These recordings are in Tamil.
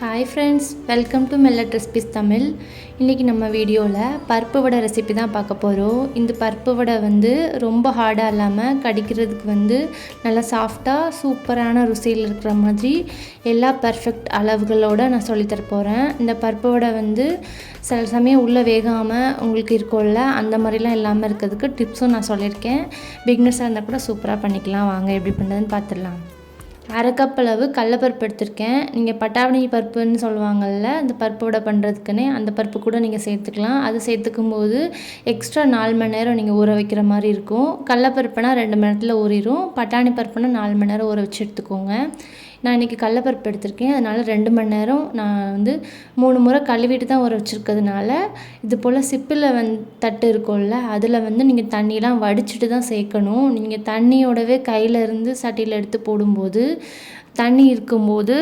Hi friends welcome to millet recipes Tamil இன்றைக்கி நம்ம வீடியோவில் பருப்பு வடை ரெசிபி தான் பார்க்க போகிறோம் இந்த பருப்பு வடை வந்து ரொம்ப ஹார்டாக இல்லாமல் கடிக்கிறதுக்கு வந்து நல்லா சாஃப்டாக சூப்பரான ருசியில் இருக்கிற மாதிரி எல்லா பர்ஃபெக்ட் அளவுகளோடு நான் சொல்லித்தர போகிறேன் இந்த பருப்பு வடை வந்து சில சமயம் உள்ளே வேகாமல் உங்களுக்கு இருக்கும்ல அந்த மாதிரிலாம் இல்லாமல் இருக்கிறதுக்கு டிப்ஸும் நான் சொல்லியிருக்கேன். பிக்னஸாக இருந்தால் கூட சூப்பராக பண்ணிக்கலாம். வாங்க எப்படி பண்ணுறதுன்னு பார்த்துடலாம். அரைக்கப்பளவு அளவு கடலப்பருப்பு எடுத்திருக்கேன். நீங்கள் பட்டாவணி பருப்புன்னு சொல்லுவாங்கள்ல அந்த பருப்போட பண்ணுறதுக்குன்னே அந்த பருப்பு கூட நீங்கள் சேர்த்துக்கலாம். அது சேர்த்துக்கும் போது எக்ஸ்ட்ரா நாலு மணி நேரம் நீங்கள் ஊற வைக்கிற மாதிரி இருக்கும். கடலப்பருப்புனா ரெண்டு மணி நேரத்தில் ஊறிடும் பட்டாணி பருப்புனா நாலு மணி நேரம் ஊற வச்சு எடுத்துக்கோங்க. நான் இன்றைக்கி கடலப்பருப்பு எடுத்திருக்கேன். அதனால் ரெண்டு மணி நேரம் நான் வந்து மூணு முறை கழுவிட்டு தான் ஊற வச்சுருக்கிறதுனால இது போல் சிப்பில் வந் தட்டு இருக்கும்ல அதில் வந்து நீங்கள் தண்ணியெலாம் வடிச்சிட்டு தான் சேர்க்கணும். நீங்கள் தண்ணியோடவே கையில் இருந்து சட்டியில் எடுத்து போடும்போது தண்ணி இருக்கும்போது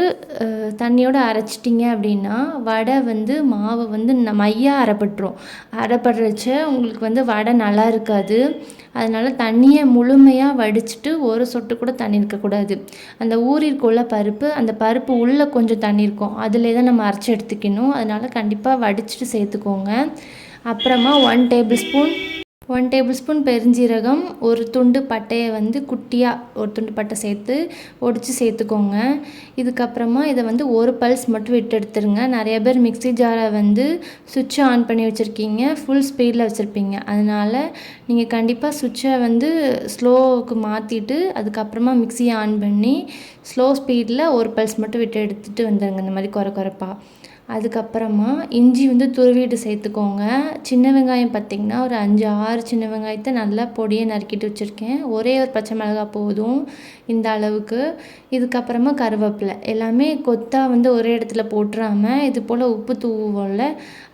தண்ணியோடு அரைச்சிட்டிங்க அப்படின்னா வடை வந்து மாவு வந்து மையாக அரைப்பட்டுரும். அரைப்படுறச்ச உங்களுக்கு வந்து வடை நல்லா இருக்காது. அதனால் தண்ணியை முழுமையாக வடிச்சிட்டு ஒரு சொட்டு கூட தண்ணி இருக்கக்கூடாது. அந்த ஊறிற்குள்ள பருப்பு அந்த பருப்பு உள்ளே கொஞ்சம் தண்ணி இருக்கும். அதிலே தான் நம்ம அரைச்சி எடுத்துக்கணும். அதனால் கண்டிப்பாக வடிச்சிட்டு சேர்த்துக்கோங்க. அப்புறமா one tablespoon one tablespoon பெருஞ்சீரகம் ஒரு துண்டு பட்டையை வந்து குட்டியாக ஒரு துண்டு பட்டை சேர்த்து ஒடிச்சு சேர்த்துக்கோங்க. இதுக்கப்புறமா இதை வந்து ஒரு பல்ஸ் மட்டும் விட்டு எடுத்துருங்க. நிறைய பேர் மிக்சி ஜாரை வந்து சுவிட்சை ஆன் பண்ணி வச்சுருக்கீங்க. ஃபுல் ஸ்பீடில் வச்சுருப்பீங்க. அதனால் நீங்கள் கண்டிப்பாக சுவிட்சை வந்து ஸ்லோவுக்கு மாற்றிட்டு அதுக்கப்புறமா மிக்சியை ஆன் பண்ணி ஸ்லோ ஸ்பீடில் ஒரு பல்ஸ் மட்டும் விட்டு எடுத்துகிட்டு வந்துடுங்க இந்த மாதிரி குறை குறைப்பாக அதுக்கப்புறமா இஞ்சி வந்து துருவிட்டு சேர்த்துக்கோங்க. சின்ன வெங்காயம் பார்த்திங்கன்னா ஒரு அஞ்சு ஆறு சின்ன வெங்காயத்தை நல்லா பொடியை நறுக்கிட்டு வச்சுருக்கேன். ஒரே ஒரு பச்சை மிளகா போதும் இந்த அளவுக்கு. இதுக்கப்புறமா கருவேப்பிலை. எல்லாமே கொத்தாக வந்து ஒரே இடத்துல போட்டுறாமல் இது போல் உப்பு தூவோம்ல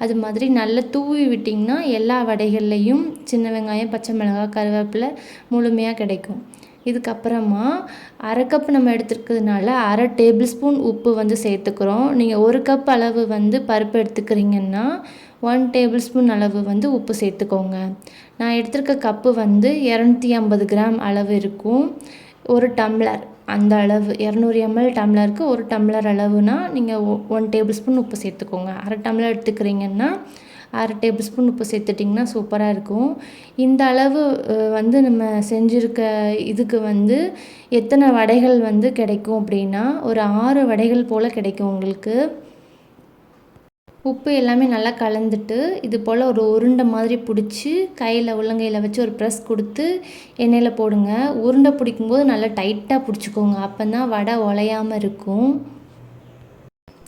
அது மாதிரி நல்லா தூவி விட்டிங்கன்னா எல்லா வடைகள்லேயும் சின்ன வெங்காயம் பச்சை மிளகா கருவேப்பிலை முழுமையாக கிடைக்கும். இதுக்கப்புறமா அரை கப் நம்ம எடுத்துருக்கிறதுனால அரை டேபிள் ஸ்பூன் உப்பு வந்து சேர்த்துக்கிறோம். நீங்கள் ஒரு கப் அளவு வந்து பருப்பு எடுத்துக்கிறீங்கன்னா ஒன் டேபிள் ஸ்பூன் அளவு வந்து உப்பு சேர்த்துக்கோங்க. நான் எடுத்திருக்க கப்பு வந்து இரநூத்தி ஐம்பது கிராம் அளவு இருக்கும். ஒரு டம்ளர் அந்த அளவு இரநூறு எம்எல் டம்ளருக்கு ஒரு டம்ளர் அளவுனா நீங்கள் ஒன் டேபிள் ஸ்பூன் உப்பு சேர்த்துக்கோங்க. அரை டம்ளர் எடுத்துக்கிறீங்கன்னா அரை டேபிள் ஸ்பூன் உப்பு சேர்த்துட்டிங்கன்னா சூப்பராக இருக்கும். இந்த அளவு வந்து நம்ம செஞ்சுருக்க இதுக்கு வந்து எத்தனை வடைகள் வந்து கிடைக்கும் அப்படின்னா ஒரு ஆறு வடைகள் போல் கிடைக்கும் உங்களுக்கு. உப்பு எல்லாமே நல்லா கலந்துட்டு இது போல் ஒரு உருண்டை மாதிரி பிடிச்சி கையில் உள்ளங்கையில் வச்சு ஒரு ப்ரெஸ் கொடுத்து எண்ணெயில் போடுங்க. உருண்டை பிடிக்கும்போது நல்லா டைட்டாக பிடிச்சிக்கோங்க. அப்போ தான் வடை உலையாமல் இருக்கும்.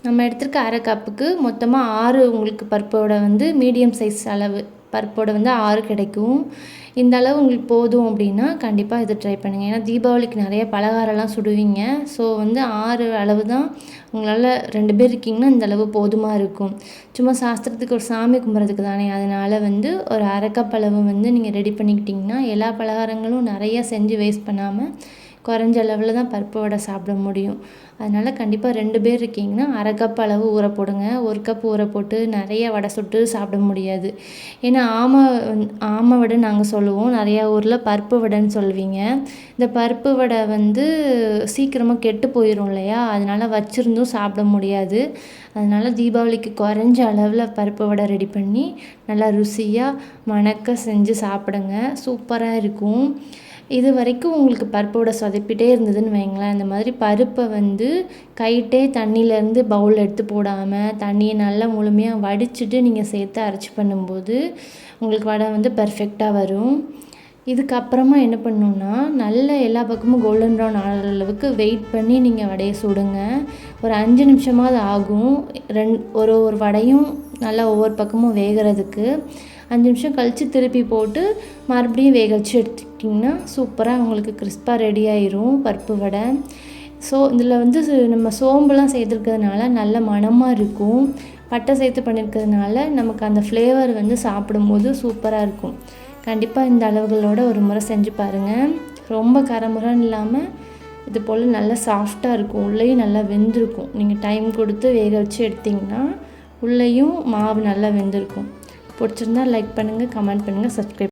நம்ம எடுத்துருக்க அரை கப்புக்கு மொத்தமாக ஆறு உங்களுக்கு பருப்போட வந்து மீடியம் சைஸ் அளவு பருப்போட வந்து ஆறு கிடைக்கும். இந்த அளவு உங்களுக்கு போதும் அப்படின்னா கண்டிப்பாக இதை ட்ரை பண்ணுங்கள் ஏன்னா தீபாவளிக்கு நிறைய பலகாரம்லாம் சுடுவீங்க. ஸோ வந்து ஆறு அளவு தான் உங்களால் ரெண்டு பேர் இருக்கீங்கன்னா இந்த அளவு போதுமாக இருக்கும். சும்மா சாஸ்திரத்துக்கு ஒரு சாமி கும்பிட்றதுக்கு தானே. அதனால் வந்து ஒரு அரைக்கப் அளவு வந்து நீங்கள் ரெடி பண்ணிக்கிட்டிங்கன்னா எல்லா பலகாரங்களும் நிறையா செஞ்சு வேஸ்ட் பண்ணாமல் குறைஞ்ச அளவில் தான் பருப்பு வடை சாப்பிட முடியும். அதனால் கண்டிப்பாக ரெண்டு பேர் இருக்கீங்கன்னா அரை கப் அளவு ஊற போடுங்க. ஒரு கப் ஊற போட்டு நிறைய வடை சுட்டு சாப்பிட முடியாது. ஏன்னா ஆமை ஆமை வடை நாங்கள் சொல்லுவோம். நிறையா ஊரில் பருப்பு வடைன்னு சொல்லுவீங்க. இந்த பருப்பு வடை வந்து சீக்கிரமாக கெட்டு போயிடும் இல்லையா? அதனால் வச்சுருந்தும் சாப்பிட முடியாது. அதனால் தீபாவளிக்கு குறைஞ்ச அளவில் பருப்பு வடை ரெடி பண்ணி நல்லா ருசியாக மணக்க செஞ்சு சாப்பிடுங்க. சூப்பராக இருக்கும். இது வரைக்கும் உங்களுக்கு பருப்போட சொதப்பிட்டே இருந்ததுன்னு வைங்களேன். இந்த மாதிரி பருப்பை வந்து கைட்டே தண்ணியிலேருந்து பவுலில் எடுத்து போடாமல் தண்ணியை நல்லா முழுமையாக வடிச்சிட்டு நீங்கள் சேர்த்து அரைச்சி பண்ணும்போது உங்களுக்கு வடை வந்து பர்ஃபெக்டாக வரும். இதுக்கப்புறமா என்ன பண்ணணுன்னா நல்ல எல்லா பக்கமும் கோல்டன் ப்ரௌன் ஆகிற அளவுக்கு வெயிட் பண்ணி நீங்கள் வடையை சுடுங்க. ஒரு அஞ்சு நிமிஷமாவது ஆகும். ரெண் ஒரு ஒரு வடையும் நல்லா ஒவ்வொரு பக்கமும் வேகிறதுக்கு. அஞ்சு நிமிஷம் கழித்து திருப்பி போட்டு மறுபடியும் வேக வச்சு எடுத்துக்கிட்டிங்கன்னா சூப்பராக உங்களுக்கு கிறிஸ்பாக ரெடி ஆயிரும் பருப்பு வடை. ஸோ இதில் வந்து நம்ம சோம்புலாம் சேர்த்துருக்கிறதுனால நல்ல மணமாக இருக்கும். பட்டை சேர்த்து பண்ணியிருக்கிறதுனால நமக்கு அந்த ஃப்ளேவர் வந்து சாப்பிடும்போது சூப்பராக இருக்கும். கண்டிப்பாக இந்த அளவுகளோட ஒரு முறை செஞ்சு பாருங்கள் ரொம்ப கரமுரன்னு இல்லாமல் இது போல் நல்லா சாஃப்டாக இருக்கும். உள்ளேயும் நல்லா வெந்திருக்கும். நீங்கள் டைம் கொடுத்து வேக வச்சு எடுத்திங்கன்னா உள்ளேயும் மாவு நல்லா வெந்திருக்கும். பிடிச்சிருந்தா லைக் பண்ணுங்கள் கமெண்ட் பண்ணுங்கள் சப்ஸ்கிரைப்